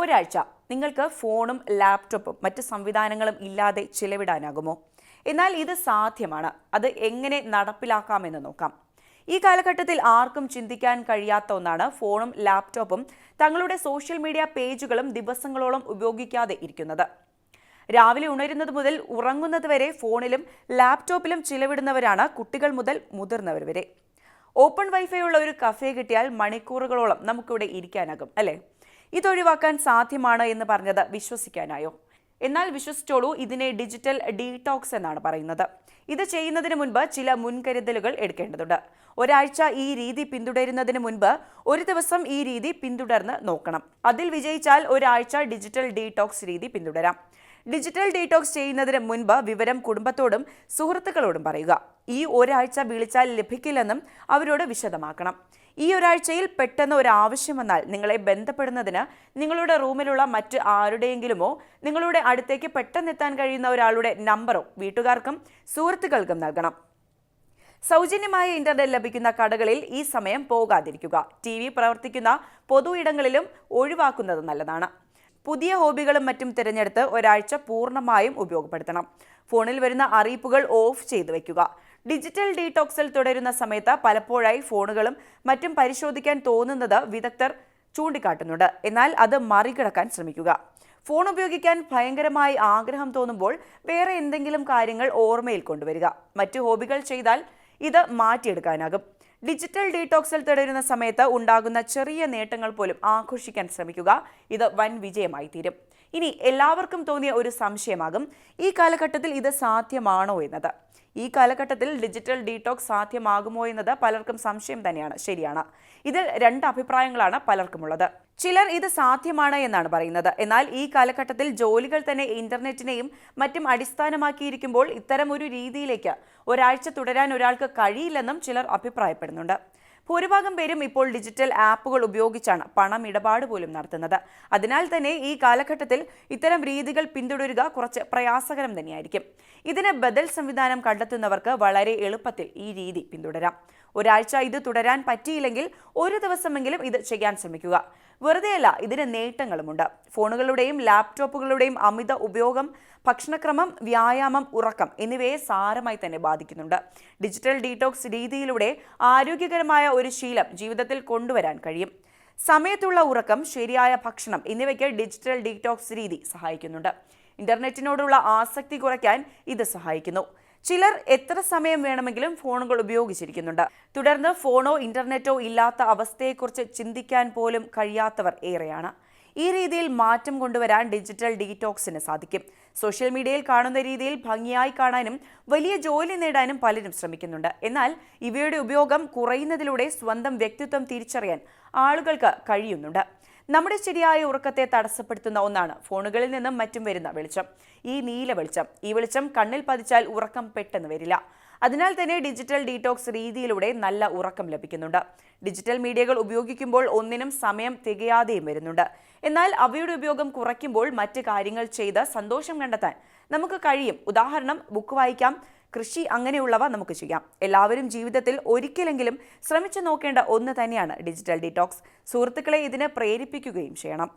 ഒരാഴ്ച നിങ്ങൾക്ക് ഫോണും ലാപ്ടോപ്പും മറ്റ് സംവിധാനങ്ങളും ഇല്ലാതെ ചിലവിടാനാകുമോ? എന്നാൽ ഇത് സാധ്യമാണ്. അത് എങ്ങനെ നടപ്പിലാക്കാമെന്ന് നോക്കാം. ഈ കാലഘട്ടത്തിൽ ആർക്കും ചിന്തിക്കാൻ കഴിയാത്ത ഒന്നാണ് ഫോണും ലാപ്ടോപ്പും തങ്ങളുടെ സോഷ്യൽ മീഡിയ പേജുകളും ദിവസങ്ങളോളം ഉപയോഗിക്കാതെ ഇരിക്കുന്നത്. രാവിലെ ഉണരുന്നത് മുതൽ ഉറങ്ങുന്നത് വരെ ഫോണിലും ലാപ്ടോപ്പിലും ചിലവിടുന്നവരാണ് കുട്ടികൾ മുതൽ മുതിർന്നവർ വരെ. ഓപ്പൺ വൈഫൈ ഉള്ള ഒരു കഫേ കിട്ടിയാൽ മണിക്കൂറുകളോളം നമുക്കിവിടെ ഇരിക്കാനാകും അല്ലേ? ഇതൊഴിവാക്കാൻ സാധ്യമാണ് എന്ന് പറഞ്ഞത് വിശ്വസിക്കാനായോ? എന്നാൽ വിശ്വസിച്ചോളൂ ഇതിനെ ഡിജിറ്റൽ ഡീടോക്സ് എന്നാണ് പറയുന്നത്. ഇത് ചെയ്യുന്നതിന് മുൻപ് ചില മുൻകരുതലുകൾ എടുക്കേണ്ടതുണ്ട്. ഒരാഴ്ച ഈ രീതി പിന്തുടരുന്നതിന് മുൻപ് ഒരു ദിവസം ഈ രീതി പിന്തുടർന്ന് നോക്കണം. അതിൽ വിജയിച്ചാൽ ഒരാഴ്ച ഡിജിറ്റൽ ഡീടോക്സ് രീതി പിന്തുടരാം. ഡിജിറ്റൽ ഡീടോക്സ് ചെയ്യുന്നതിന് മുൻപ് വിവരം കുടുംബത്തോടും സുഹൃത്തുക്കളോടും പറയുക. ഈ ഒരാഴ്ച വിളിച്ചാൽ ലഭിക്കില്ലെന്നും അവരോട് വിശദമാക്കണം. ഈ ഒരാഴ്ചയിൽ പെട്ടെന്ന് ഒരു ആവശ്യം വന്നാൽ നിങ്ങളെ ബന്ധപ്പെടുന്നതിന് നിങ്ങളുടെ റൂമിലുള്ള മറ്റ് ആരുടെയെങ്കിലുമോ നിങ്ങളുടെ അടുത്തേക്ക് പെട്ടെന്ന് എത്താൻ കഴിയുന്ന ഒരാളുടെ നമ്പറോ വീട്ടുകാർക്കും സുഹൃത്തുക്കൾക്കും നൽകണം. സൗജന്യമായ ഇന്റർനെറ്റ് ലഭിക്കുന്ന കടകളിൽ ഈ സമയം പോകാതിരിക്കുക. ടി വി പ്രവർത്തിക്കുന്ന പൊതു ഇടങ്ങളിലും ഒഴിവാക്കുന്നത് നല്ലതാണ്. പുതിയ ഹോബികളും മറ്റും തിരഞ്ഞെടുത്ത് ഒരാഴ്ച പൂർണമായും ഉപയോഗപ്പെടുത്തണം. ഫോണിൽ വരുന്ന അറിയിപ്പുകൾ ഓഫ് ചെയ്തു വെക്കുക ഡിജിറ്റൽ ഡീടോക്സിൽ തുടരുന്ന സമയത്ത് പലപ്പോഴായി ഫോണുകളും മറ്റും പരിശോധിക്കാൻ തോന്നുന്നത് വിദഗ്ധർ ചൂണ്ടിക്കാട്ടുന്നുണ്ട്. എന്നാൽ അത് മറികടക്കാൻ ശ്രമിക്കുക. ഫോൺ ഉപയോഗിക്കാൻ ഭയങ്കരമായി ആഗ്രഹം തോന്നുമ്പോൾ വേറെ എന്തെങ്കിലും കാര്യങ്ങൾ ഓർമ്മയിൽ കൊണ്ടുവരിക. മറ്റു ഹോബികൾ ചെയ്താൽ ഇത് മാറ്റിയെടുക്കാനാകും. ഡിജിറ്റൽ ഡീടോക്സിൽ തുടരുന്ന സമയത്ത് ഉണ്ടാകുന്ന ചെറിയ നേട്ടങ്ങൾ പോലും ആഘോഷിക്കാൻ ശ്രമിക്കുക. ഇത് വൻ വിജയമായി തീരും. ഇനി എല്ലാവർക്കും തോന്നിയ ഒരു സംശയമാകും. ഈ കാലഘട്ടത്തിൽ ഇത് സാധ്യമാണോ എന്നത്? ഈ കാലഘട്ടത്തിൽ ഡിജിറ്റൽ ഡീടോക്സ് സാധ്യമാകുമോ എന്നത് പലർക്കും സംശയം തന്നെയാണ്. ശരിയാണ്. ഇതിൽ രണ്ട് അഭിപ്രായങ്ങളാണ് പലർക്കുമുള്ളത്. ചിലർ ഇത് സാധ്യമാണ് എന്നാണ് പറയുന്നത്. എന്നാൽ ഈ കാലഘട്ടത്തിൽ ജോലികൾ തന്നെ ഇന്റർനെറ്റിനെയും മറ്റും അടിസ്ഥാനമാക്കിയിരിക്കുമ്പോൾ ഇത്തരം ഒരു രീതിയിലേക്ക് ഒരാഴ്ച തുടരാൻ ഒരാൾക്ക് കഴിയില്ലെന്നും ചിലർ അഭിപ്രായപ്പെടുന്നുണ്ട്. ഭൂരിഭാഗം പേരും ഇപ്പോൾ ഡിജിറ്റൽ ആപ്പുകൾ ഉപയോഗിച്ചാണ് പണം ഇടപാട് പോലും നടത്തുന്നത്. അതിനാൽ തന്നെ ഈ കാലഘട്ടത്തിൽ ഇത്തരം രീതികൾ പിന്തുടരുക കുറച്ച് പ്രയാസകരം തന്നെയായിരിക്കും. ഇതിന് ബദൽ സംവിധാനം കണ്ടെത്തുന്നവർക്ക് വളരെ എളുപ്പത്തിൽ ഈ രീതി പിന്തുടരാം. ഒരാഴ്ച ഇത് തുടരാൻ പറ്റിയില്ലെങ്കിൽ ഒരു ദിവസമെങ്കിലും ഇത് ചെയ്യാൻ ശ്രമിക്കുക. വെറുതെയല്ല ഇതിന് നേട്ടങ്ങളുമുണ്ട്. ഫോണുകളുടെയും ലാപ്ടോപ്പുകളുടെയും അമിത ഉപയോഗം ഭക്ഷണക്രമം വ്യായാമം ഉറക്കം എന്നിവയെ സാരമായി തന്നെ ബാധിക്കുന്നുണ്ട്. ഡിജിറ്റൽ ഡീടോക്സ് രീതിയിലൂടെ ആരോഗ്യകരമായ ഒരു ശീലം ജീവിതത്തിൽ കൊണ്ടുവരാൻ കഴിയും. സമയത്തുള്ള ഉറക്കം ശരിയായ ഭക്ഷണം എന്നിവയ്ക്ക് ഡിജിറ്റൽ ഡീടോക്സ് രീതി സഹായിക്കുന്നുണ്ട്. ഇന്റർനെറ്റിനോടുള്ള ആസക്തി കുറയ്ക്കാൻ ഇത് സഹായിക്കുന്നു. ചിലർ എത്ര സമയം വേണമെങ്കിലും ഫോണുകൾ ഉപയോഗിച്ചിരിക്കുന്നുണ്ട്. തുടർന്ന് ഫോണോ ഇന്റർനെറ്റോ ഇല്ലാത്ത അവസ്ഥയെക്കുറിച്ച് ചിന്തിക്കാൻ പോലും കഴിയാത്തവർ ഏറെയാണ്. ഈ രീതിയിൽ മാറ്റം കൊണ്ടുവരാൻ ഡിജിറ്റൽ ഡീടോക്സിന് സാധിക്കും. സോഷ്യൽ മീഡിയയിൽ കാണുന്ന രീതിയിൽ ഭംഗിയായി കാണാനും വലിയ ജോലി നേടാനും പലരും ശ്രമിക്കുന്നുണ്ട്. എന്നാൽ ഇവയുടെ ഉപയോഗം കുറയുന്നതിലൂടെ സ്വന്തം വ്യക്തിത്വം തിരിച്ചറിയാൻ ആളുകൾക്ക് കഴിയുന്നുണ്ട്. നമ്മുടെ ശരിയായ ഉറക്കത്തെ തടസ്സപ്പെടുത്തുന്ന ഒന്നാണ് ഫോണുകളിൽ നിന്നും മറ്റും വരുന്ന വെളിച്ചം. ഈ നീല വെളിച്ചം. ഈ വെളിച്ചം കണ്ണിൽ പതിച്ചാൽ ഉറക്കം പെട്ടെന്ന് വരില്ല. അതിനാൽ തന്നെ ഡിജിറ്റൽ ഡീടോക്സ് രീതിയിലൂടെ നല്ല ഉറക്കം ലഭിക്കുന്നുണ്ട്. ഡിജിറ്റൽ മീഡിയകൾ ഉപയോഗിക്കുമ്പോൾ ഒന്നിനും സമയം തികയാതെയും വരുന്നുണ്ട്. എന്നാൽ അവയുടെ ഉപയോഗം കുറയ്ക്കുമ്പോൾ മറ്റ് കാര്യങ്ങൾ ചെയ്ത് സന്തോഷം കണ്ടെത്താൻ നമുക്ക് കഴിയും. ഉദാഹരണം ബുക്ക് വായിക്കാം കൃഷി അങ്ങനെയുള്ളവ നമുക്ക് ചെയ്യാം. എല്ലാവരും ജീവിതത്തിൽ ഒരിക്കലെങ്കിലും ശ്രമിച്ചു നോക്കേണ്ട ഒന്ന് തന്നെയാണ് ഡിജിറ്റൽ ഡീടോക്സ്. സുഹൃത്തുക്കളെ ഇതിനെ പ്രേരിപ്പിക്കുകയും ചെയ്യണം.